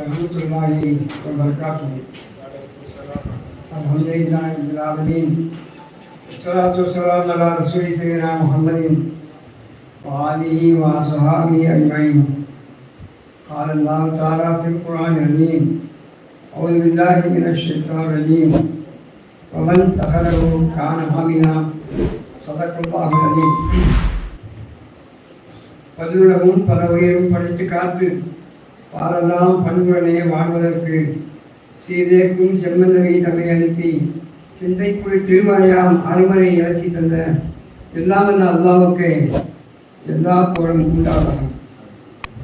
ورحمة الله وبركاته الحمد لله رب العالمين والصلاة والسلام على رسول سيدنا محمد وآله وصحابه أجمعين قال الله تعالى في القرآن العظيم أعوذ بالله من الشيطان الرجيم ومن دخله كان آمنا صدق الله العظيم பல்லுலகும் பல உயிரும் படித்து காத்து பாரதாம் பண்புடனே வாழ்வதற்கு. சீதேக்கும் செம்மன்னவை தம்மை அனுப்பி சிந்தைக்குள் திருமலையாம் அருமறை இறக்கி தந்த. எல்லாம் அந்த அல்லாவுக்கு எல்லா புகழும் உண்டாகும்.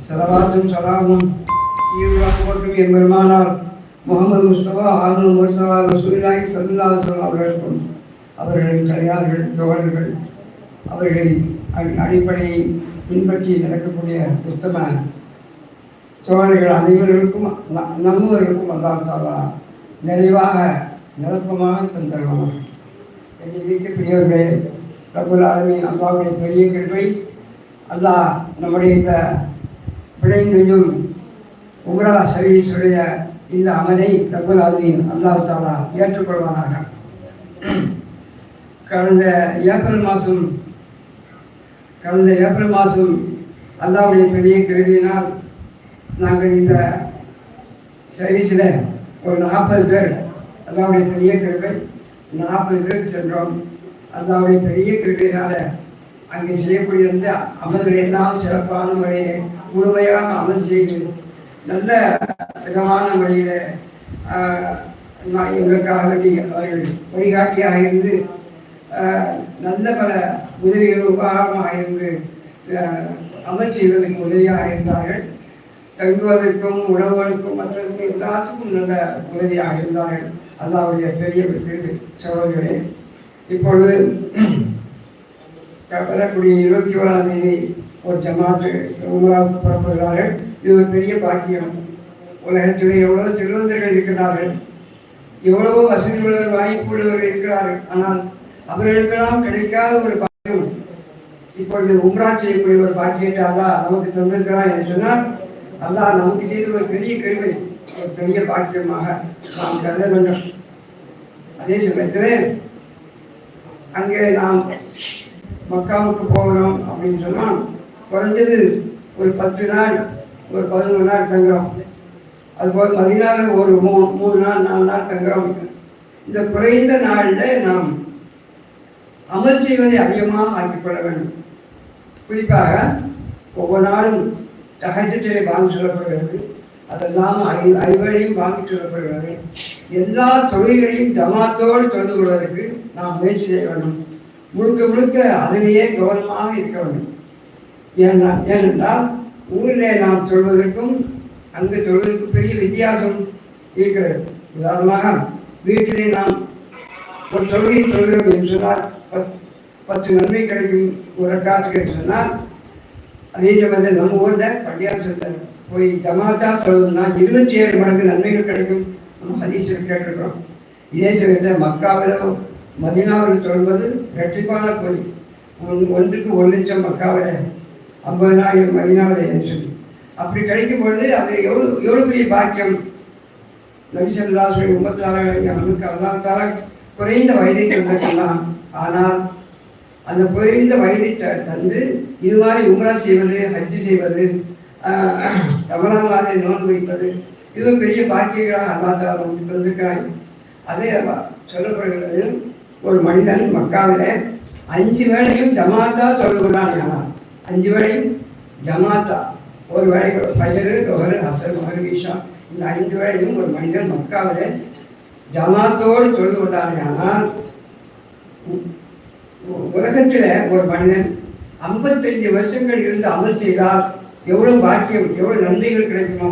சலவாத்தும் சலாமும் ஈருலாம் போட்டும் என் பெருமானார் முகமது முஸ்தபா ஆனு முஸ்தபா ரசூலாய் சல்லா அவர்களுக்கும் அவர்களின் கலையாளர்கள் தோழர்கள் அவர்களை அடி- அடிப்படையை பின்பற்றி நடக்கக்கூடிய உத்தம சோழர்கள் அனைவர்களுக்கும் ந- நம்மவர்களுக்கும் அல்லாஹ் தாலா நிறைவாக நிரப்பமாக தந்தருவாங்க என்னை வீட்டுக்குரியவர்களே ரகுல் அல்லாவுடைய பெரிய கிருபை அல்லாஹ் நம்முடைய இந்த விளைந்தும் உமரா சர்வீஸுடைய இந்த அமலை ரகுல் ஆலமின் அல்லாஹ் தாலா ஏற்றுக்கொள்வானாக. கடந்த ஏப்ரல் மாதம் கடந்த ஏப்ரல் மாதம் அல்லாவுடைய பெரிய கிருவியினால் நாங்கள் இந்த சர்வீஸில் ஒரு நாற்பது பேர் அல்லாவுடைய பெரிய கிருபை நாற்பது பேர் சென்றோம். அல்லாவுடைய பெரிய கிருபையினால் அங்கே செய்யக்கூடிய அமல்கள் எல்லாம் சிறப்பான முறையில் முழுமையாக அமல் செய்து நல்ல விதமான முறையில் நான் எங்களுக்காக வேண்டி அவர்கள் வழிகாட்டியாக இருந்து நல்ல பல உதவிகள் உபகாரமாக இருந்து அமல் செய்வதற்கு உதவியாக இருந்தார்கள். தங்குவதற்கும் உணவுகளுக்கும் மற்றதற்கும் எல்லாத்துக்கும் நல்ல உதவியாக இருந்தார்கள். அல்லாவுடைய பெரிய பெரிய சகோதரர்களே இப்பொழுது வரக்கூடிய இருபத்தி ஓராம் தேதி ஒரு ஜமாத்து உமராவுக்கு புறப்படுகிறார்கள். இது ஒரு பெரிய பாக்கியம். உலகத்தில் எவ்வளவு செல்வந்தர்கள் இருக்கிறார்கள் எவ்வளவோ வசதி உள்ளவர்கள் வாய்ப்பு உள்ளவர்கள் இருக்கிறார்கள். ஆனால் அவர்களுக்கெல்லாம் கிடைக்காத ஒரு பாக்கியம். இப்பொழுது உம்ரா செய்யக்கூடிய ஒரு பாக்கியத்தை அல்லா நமக்கு தந்திருக்கிறான் என்று சொன்னால் அல்லாஹ் நமக்கு செய்த ஒரு பெரிய கருவை ஒரு பெரிய பாக்கியமாக நாம் கருத வேண்டும். அதே சமயத்தில் அங்கே நாம் மக்காவுக்கு போகிறோம் அப்படின்னு சொன்னால் குறைஞ்சது ஒரு பத்து நாள் ஒரு பதினொரு நாள் தங்குறோம். அதுபோல் மதினால ஒரு மூ மூணு நாள் நாலு நாள் தங்குறோம். இந்த குறைந்த நாளில் நாம் அமல் செய்வதை அதிகமாக ஆக்கிக்கொள்ள வேண்டும். குறிப்பாக ஒவ்வொரு நாளும் தகஜத்திலே வாங்கி சொல்லப்படுகிறது அதெல்லாம் ஐ ஐவரையும் வாங்கி சொல்லப்படுகிறது எல்லா தொழில்களையும் தமாத்தோடு தொழுது கொள்வதற்கு நாம் முயற்சி செய்ய வேண்டும். முழுக்க முழுக்க அதிலேயே கவனமாக இருக்க வேண்டும். ஏன்னா ஏனென்றால் ஊரிலே நாம் சொல்வதற்கும் அங்கு சொல்வதற்கும் பெரிய வித்தியாசம் இருக்கிறது. உதாரணமாக வீட்டிலே நாம் ஒரு தொழுகை தொழுகிறோம் என்று சொன்னால் பத்- பத்து நன்மை கிடைக்கும் ஒரு காசு காசுக்கு சொன்னால் அதே சமயத்தில் நம்ம ஊரில் பள்ளியாசத்தில் போய் ஜமாத்தா தொழுதுனா இருபத்தி ஏழு மடங்கு நன்மைகள் கிடைக்கும். நம்ம ஹதீஸில் கேட்டிருக்கிறோம். இதே சமயத்தில் மக்காவில் மதினாவில் தொழுவது இரட்டிப்பான கூலி. ஒன்- ஒன்றுக்கு ஒரு லட்சம் மக்காவில் ஐம்பதனாயிரம் மதினாவில் என்று சொல்லி. அப்படி கிடைக்கும் பொழுது அது எவ்வளோ எவ்வளோ பெரிய பாக்கியம்? நபிசல்லா சொல்லி ஒன்பத்தாறு அவனுக்கு அல்லாத்தாரா குறைந்த வயதை தந்திருக்கலாம். ஆனால் அந்த குறைந்த வயதை த- தந்து இது மாதிரி உம்ரா செய்வது ஹஜ்ஜு செய்வது ஆஹ், மாதிரி நோன்பு வைப்பது இது பெரிய பாக்கியங்களாக அல்லாத்தாரா நமக்கு தந்திருக்கிறாங்க அதே சொல்லப்படுகிறது ஒரு மனிதன் மக்காவில் அஞ்சு வேளையும் ஜமாத்தா தொழுது ஆனால் அஞ்சு வேளையும் ஜமாத்தா ஒரு வேளை பஜரு தொகரு ஹசர் மகர் இந்த ஐந்து வேளையும் ஒரு மனிதன் மக்காவில் ஜமாத்தோடு தொழுது கொண்டானே ஆனால் உலகத்தில் ஒரு மனிதன் ஐம்பத்தஞ்சு வருஷங்கள் இருந்து அமல் செய்தால் எவ்வளவு பாக்கியம் எவ்வளவு நன்மைகள் கிடைக்குமோ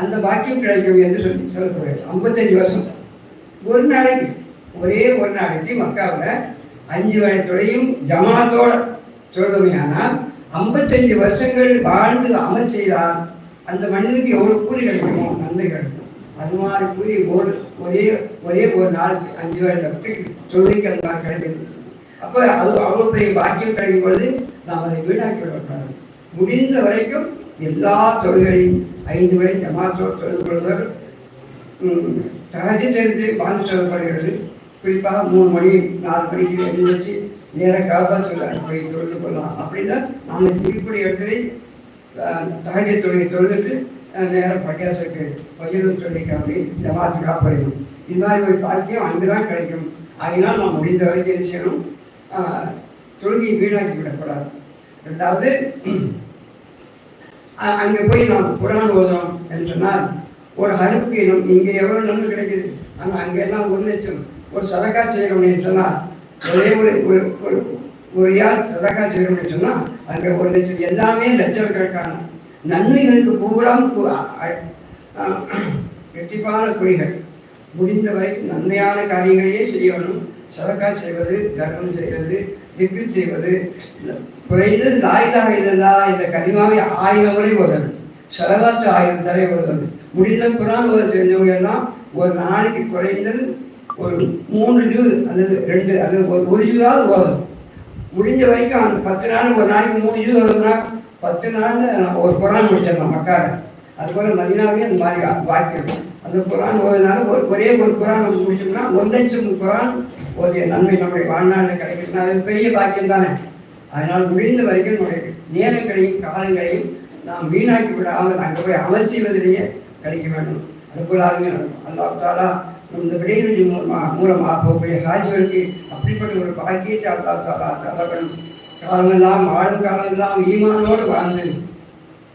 அந்த பாக்கியம் கிடைக்கும் என்று சொல்லி சொல்லப்படுகிறது. ஐம்பத்தஞ்சு வருஷம். ஒரு நாளைக்கு ஒரே ஒரு நாளைக்கு மக்காவில் அஞ்சு வேளை தொழிலையும் ஜமாத்தோட சொல்லுமையானால் ஐம்பத்தஞ்சு வருஷங்கள் வாழ்ந்து அமல் செய்தால் அந்த மனிதனுக்கு எவ்வளோ கூலி கிடைக்குமோ நன்மை கிடைக்கும். அது மாதிரி கூலி ஒரு ஒரே ஒரே ஒரு நாளுக்கு அஞ்சு வேலை பத்துக்கு சொல்லிக்கிற மாதிரி கிடைக்குது. அப்போ அது அவ்வளோ பெரிய பாக்கியம் கிடைக்கும் பொழுது நாம் அதை வீணாக்கி விடக்கூடாது. முடிந்த வரைக்கும் எல்லா தொழில்களையும் ஐந்து விலை ஜமாத்தோ தொழுது கொள்வதர் தகஜி தெரிந்து வாழ்ந்து சொல்லப்படுகிறது. குறிப்பாக மூணு மணி நாலு மணிக்கு எழுந்திரிச்சு நேர காப்பா சொல்ல போய் தொழுது கொள்ளலாம். அப்படின்னா நாம் இப்படி இடத்துல தகஜ தொழிலை தொழுதுட்டு நேரம் பட்டியாசுக்கு பகிர்வு தொழிலுக்காக ஜமாத்துக்காக போயிடும் இது மாதிரி ஒரு பாக்கியம் அங்கே தான் கிடைக்கும். அதனால் நாம் முடிந்த வரைக்கும் என்ன செய்யணும்? தொழுகை வீணாக்கி விடக்கூடாது. ரெண்டாவது அ- அங்கே போய் நாம் குரான் ஓதுறோம் என்று சொன்னால் ஒரு அறுப்புக்கு நம் இங்கே எவ்வளோ நன்மை கிடைக்குது? ஆனால் அங்கே எல்லாம் ஒரு லட்சம். ஒரு சதக்கா செய்யணும் என்று சொன்னால் ஒரே ஒரு ஒரு ஒரு ஒரு யார் சதக்கா செய்யணும் என்று சொன்னால் அங்கே ஒரு லட்சம். எல்லாமே லட்சக்கணக்கான நன்மைகளுக்கு பூரா கெட்டிப்பான குறிகள் முடிந்த வரைக்கும் நன்மையான காரியங்களையே செய்யணும் சதக்கா செய்வது தர்மம் செய்வது திக்கு செய்வது குறைந்தது லாயிலாக இல்லல்லா இந்த கனிமாவை ஆயிரம் முறை ஓதணும். செலவாத்து ஆயிரம் தரை ஓதுவது முடிந்த குரான் ஓத தெரிஞ்சவங்க எல்லாம் ஒரு நாளைக்கு குறைந்தது ஒரு மூணு ஜூ அல்லது ரெண்டு அல்லது ஒரு ஒரு ஜூவாவது ஓதணும். முடிஞ்ச வரைக்கும் அந்த பத்து நாள் ஒரு நாளைக்கு மூணு ஜூ ஓதுனா பத்து நாளில் நம்ம ஒரு குரான் முடிச்சிடலாம் மக்கார அதுபோல் மதினாவே அந்த மாதிரி வா- வாக்கியம். அந்த குரான் ஓதுனாலும் ஒரு ஒரே ஒரு குரான் முடிச்சோம்னா ஒரு லட்சம் குரான் போதிய நன்மை நம்முடைய வாழ்நாளில் கிடைக்குதுன்னா அது பெரிய பாக்கியம் தானே? அதனால் முடிந்த வரைக்கும் நம்முடைய நேரங்களையும் காலங்களையும் நாம் வீணாக்கி விடாமல் அங்கே போய் அமல் செய்வதிலேயே கிடைக்க வேண்டும் அனுகூலாலுமே அல்லா தாலா இந்த விடையிலிருந்து மூலமாக மூலமாக போகக்கூடிய ஹாஜிகளுக்கு அப்படிப்பட்ட ஒரு பாக்கியத்தை அல்லா தாலா தரப்படும் காலமெல்லாம் வாழும் காலமெல்லாம் ஈமானோடு வாழ்ந்து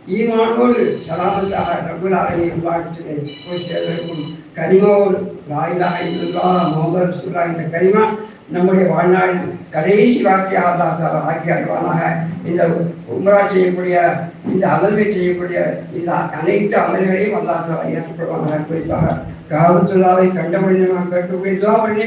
ஈமானோடு சலாமத்தாக ரகுல் ஆலமி அல்லாஹிலே போய் சேர்வதற்கும் கரிமாவோடு லாயிலாக இல்லா முகமது என்ற கரிமா நம்முடைய வாழ்நாளில் கடைசி வார்த்தையாக அல்லாஹ் ஆகிய ஆக்கி அருவானாக இந்த உம்ரா செய்யக்கூடிய இந்த அமல்கள் செய்யக்கூடிய இந்த அனைத்து அமல்களையும் அல்லாஹ் ஏற்றுக்கொள்வானாக. குறிப்பாக காபத்துல்லாவை கண்டபடி நாம் கேட்கக்கூடிய துவா பண்ணி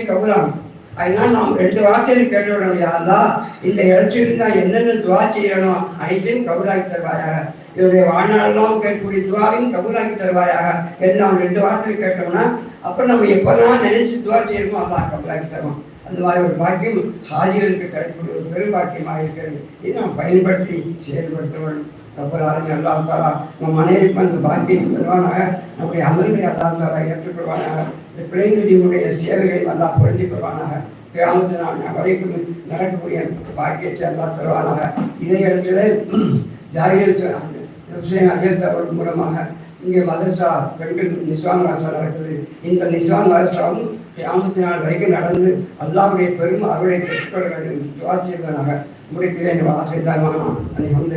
அதனால் நாம் ரெண்டு வார்த்தையில் கேட்டுவிடணும் யாரா இந்த இடத்துல தான் என்னென்ன துவா செய்யணும்? அனைத்தையும் கபூலாக்கி தருவாயாக. இவருடைய வாழ்நாளெல்லாம் கேட்கக்கூடிய துவாவையும் கபூலாக்கி தருவாயாக. என்று நாம் ரெண்டு வார்த்தையில் கேட்டோம்னா அப்போ நம்ம எப்போல்லாம் நினைச்சு துவா செய்யணுமோ அதான் கபூலாக்கி தருவோம் அந்த மாதிரி ஒரு பாக்கியம் ஹாஜிகளுக்கு கிடைக்கக்கூடிய ஒரு பெரும் பாக்கியமாக இருக்கிறது. இதை நாம் பயன்படுத்தி செயல்படுத்த வேண்டும் ரப்பல் ஆலமீன் நம் அனைவருக்கும் அந்த பாக்கியத்தை தருவானாக. நம்முடைய அமர்வை எல்லாம் தாரா ஏற்றுக்கொள்வானாக. இந்த பிள்ளைங்களுடைய சேவைகளை நல்லா புரிஞ்சு கொள்வானாக கிராமத்து நாள் வரைக்கும் நடக்கக்கூடிய பாக்கியத்தை நல்லா தருவானாக. இதே இடத்துல ஜாகிர் ஹுசேன் மூலமாக இங்கே மதரசா பெண்கள் நிஸ்வான் மதரசா நடக்குது. இந்த நிஸ்வான் மதரசாவும் கிராமத்து நாள் வரைக்கும் நடந்து அல்லாவுடைய பெரும் அருளை பெற்றுக்கொள்ள வேண்டும் துவா செய்வதனாக முடிக்கிறேன் வாசல் தான் வந்து